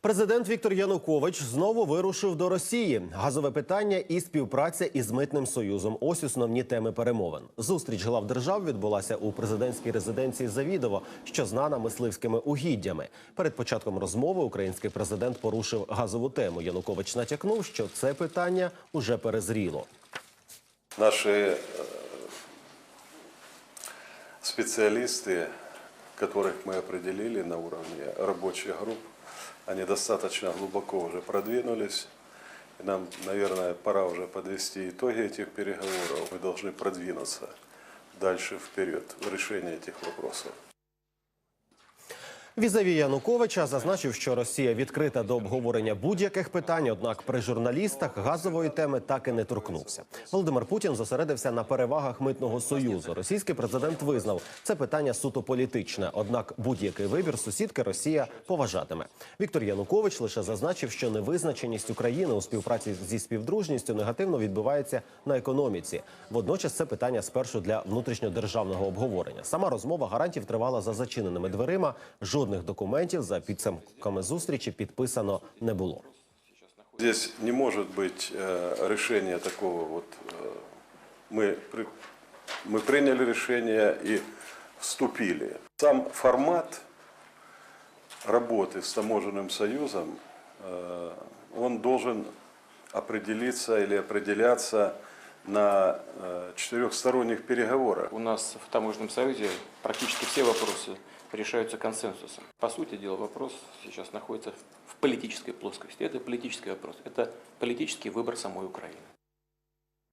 Президент Віктор Янукович знову вирушив до Росії. Газове питання і співпраця із митним союзом. Ось основні теми перемовин. Зустріч глав держав відбулася у президентській резиденції Завідово, що знана мисливськими угіддями. Перед початком розмови український президент порушив газову тему. Янукович натякнув, що це питання уже перезріло. Наши э, специалисты, которых мы определили на уровне рабочих групп, они достаточно глубоко уже продвинулись. И нам, наверное, пора уже подвести итоги этих переговоров. Мы должны продвинуться дальше вперед в решении этих вопросов. Візаві Януковича зазначив, що Росія відкрита до обговорення будь-яких питань. Однак при журналістах газової теми так і не торкнувся. Володимир Путін зосередився на перевагах митного союзу. Російський президент визнав це питання суто політичне. Однак будь-який вибір сусідки Росія поважатиме. Віктор Янукович лише зазначив, що невизначеність України у співпраці зі співдружністю негативно відбувається на економіці. Водночас це питання спершу для внутрішньодержавного обговорення. Сама розмова гарантів тривала за зачиненими дверима Жодних документів за підсумками зустрічі підписано не було. Здесь не может быть э, решения такого вот. э, мы, при- мы приняли решение и вступили. Сам формат работы с таможенным союзом, э, он должен определиться или определяться На э, четырехсторонних переговорах. У нас в Таможенном союзе практически все вопросы решаются консенсусом. По сути дела, вопрос сейчас находится в политической плоскости. Это политический вопрос. Это политический выбор самой Украины.